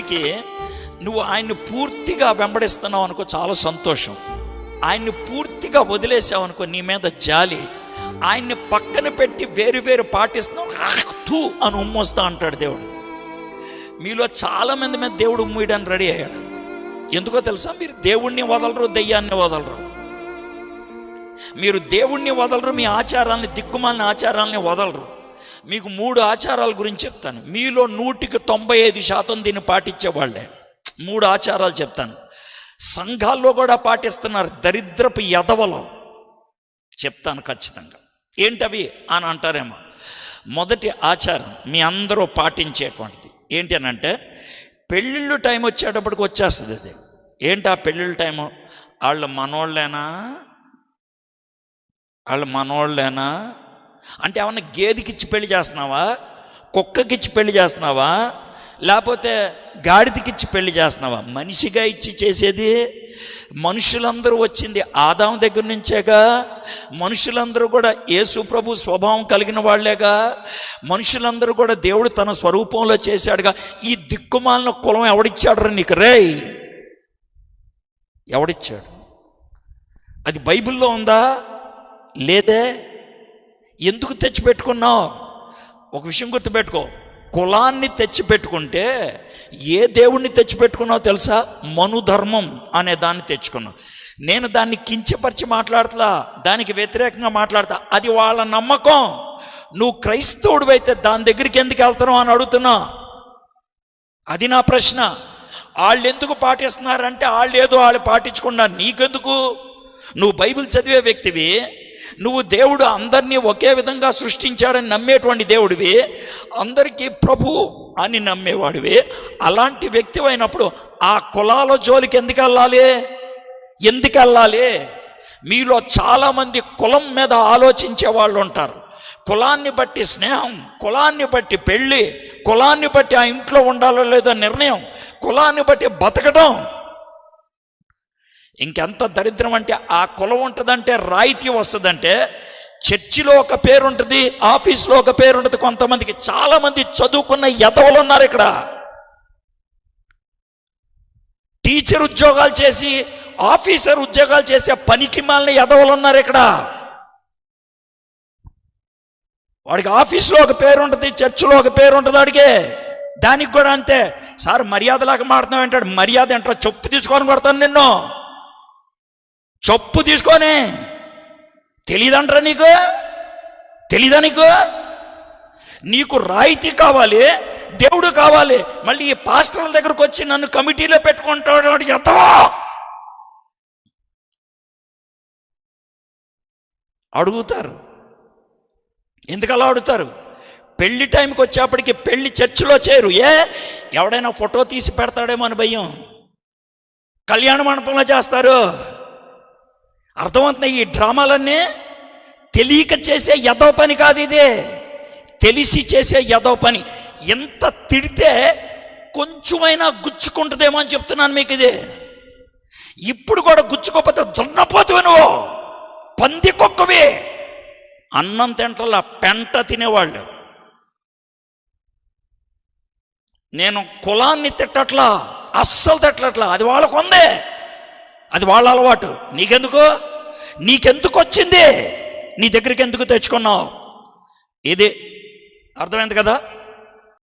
దేవుడికి నువ్వు ఆయన్ని పూర్తిగా వెంబడిస్తున్నావు అనుకో చాలా సంతోషం. ఆయన్ని పూర్తిగా వదిలేసావు అనుకో నీ మీద జాలి. ఆయన్ని పక్కన పెట్టి వేరు వేరు పాటిస్తున్నావు తూ అని ఉమ్మొస్తా అంటాడు దేవుడు. మీలో చాలా మంది మీద దేవుడు ఉమ్మేయడానికి రెడీ అయ్యాడు. ఎందుకో తెలుసా? మీరు దేవుణ్ణి వదలరు దెయ్యాన్ని వదలరు. మీరు దేవుణ్ణి వదలరు మీ ఆచారాన్ని దిక్కుమాలిన ఆచారాలని వదలరు. మీకు మూడు ఆచారాల గురించి చెప్తాను. మీలో నూటికి తొంభై ఐదు శాతం దీన్ని పాటించే వాళ్ళే మూడు ఆచారాలు చెప్తాను. సంఘాల్లో కూడా పాటిస్తున్నారు దరిద్రపు ఎదవలో చెప్తాను ఖచ్చితంగా. ఏంటవి అని అంటారేమో. మొదటి ఆచారం మీ అందరూ పాటించేటువంటిది. ఏంటి అని అంటే పెళ్ళిళ్ళు టైం వచ్చేటప్పటికి వచ్చేస్తుంది అది. ఏంటి ఆ పెళ్ళిళ్ళ టైము? వాళ్ళు మనోళ్ళేనా? వాళ్ళు మనోళ్ళేనా? అంటే ఏమన్నా గేదెకిచ్చి పెళ్ళి చేస్తున్నావా? కుక్కకిచ్చి పెళ్ళి చేస్తున్నావా? లేకపోతే గాడిదకిచ్చి పెళ్ళి చేస్తున్నావా? మనిషిగా ఇచ్చి చేసేది మనుషులందరూ వచ్చింది ఆదాం దగ్గర నుంచేగా? మనుషులందరూ కూడా యేసు ప్రభు స్వభావం కలిగిన వాళ్ళేగా? మనుషులందరూ కూడా దేవుడు తన స్వరూపంలో చేశాడుగా? ఈ దిక్కుమాలిన కులం ఎవడిచ్చాడు నీకు? రే ఎవడిచ్చాడు? అది బైబిల్లో ఉందా? లేదే? ఎందుకు తెచ్చిపెట్టుకున్నావు? ఒక విషయం గుర్తుపెట్టుకో. కులాన్ని తెచ్చిపెట్టుకుంటే ఏ దేవుణ్ణి తెచ్చిపెట్టుకున్నావు తెలుసా? మనుధర్మం అనే దాన్ని తెచ్చుకున్నావు. నేను దాన్ని కించపరిచి మాట్లాడతా దానికి వ్యతిరేకంగా మాట్లాడతా. అది వాళ్ళ నమ్మకం. నువ్వు క్రైస్తవుడు అయితే దాని దగ్గరికి ఎందుకు వెళ్తున్నావు అని అడుగుతున్నా. అది నా ప్రశ్న. వాళ్ళు ఎందుకు పాటిస్తున్నారంటే వాళ్ళు ఏదో వాళ్ళు పాటించుకున్నారు నీకెందుకు? నువ్వు బైబిల్ చదివే వ్యక్తివి నువ్వు దేవుడు అందరినీ ఒకే విధంగా సృష్టించాడని నమ్మేటువంటి దేవుడివి. అందరికీ ప్రభు అని నమ్మేవాడివి. అలాంటి వ్యక్తి అయినప్పుడు ఆ కులాల జోలికి ఎందుకు వెళ్ళాలి? ఎందుకు వెళ్ళాలి? మీలో చాలామంది కులం మీద ఆలోచించే వాళ్ళు ఉంటారు. కులాన్ని బట్టి స్నేహం కులాన్ని బట్టి పెళ్ళి కులాన్ని బట్టి ఆ ఇంట్లో ఉండాలో లేదో నిర్ణయం కులాన్ని బట్టి బతకడం ఇంకెంత దరిద్రం అంటే ఆ కులం ఉంటుందంటే రాయితీ వస్తుందంటే చర్చిలో ఒక పేరు ఉంటుంది ఆఫీస్లో ఒక పేరు ఉంటుంది కొంతమందికి చాలామంది చదువుకున్న ఎదవలు ఉన్నారు ఇక్కడ. టీచర్ ఉద్యోగాలు చేసి ఆఫీసర్ ఉద్యోగాలు చేసే పనికి మాలిన ఎదవలు ఉన్నారు ఇక్కడ. వాడికి ఆఫీస్లో ఒక పేరు ఉంటుంది చర్చిలో ఒక పేరు ఉంటుంది వాడికి. దానికి కూడా అంతే. సార్ మర్యాదలాగా మాడుతున్నావు ఏంటాడు? మర్యాద ఏంటో చెప్పు తీసుకొని కొడతాను నిన్ను. చొప్పు తీసుకొని. తెలియదంటారా నీకు? తెలీదా నీకు? నీకు రాయితీ కావాలి దేవుడు కావాలి. మళ్ళీ ఈ పాస్టర్ల దగ్గరకు వచ్చి నన్ను కమిటీలో పెట్టుకుంటాడు. ఎంతవా అడుగుతారు. ఎందుకలా అడుగుతారు? పెళ్ళి టైంకి వచ్చేప్పటికి పెళ్ళి చర్చిలో చేరు. ఏ? ఎవడైనా ఫోటో తీసి పెడతాడేమో అని భయం. కళ్యాణ మండపంలో చేస్తారు. అర్థమవుతున్నాయి ఈ డ్రామాలన్నీ? తెలియక చేసే యదో పని కాదు ఇదే. తెలిసి చేసే యదో పని. ఎంత తిడితే కొంచెమైనా గుచ్చుకుంటుందేమో అని చెప్తున్నాను మీకు ఇది. ఇప్పుడు కూడా గుచ్చుకోకపోతే దున్నపోతువి నువ్వు. పంది కుక్కవి. అన్నం తింటలా పెంట తినేవాళ్ళు. నేను కులాన్ని తిట్టట్లా అస్సలు తిట్టట్లా అది వాళ్ళకు ఉందే. అది వాళ్ళ అలవాటు. నీకెందుకు? నీకెందుకు వచ్చింది? నీ దగ్గరికి ఎందుకు తెచ్చుకున్నావు? ఇది అర్థమైంది కదా?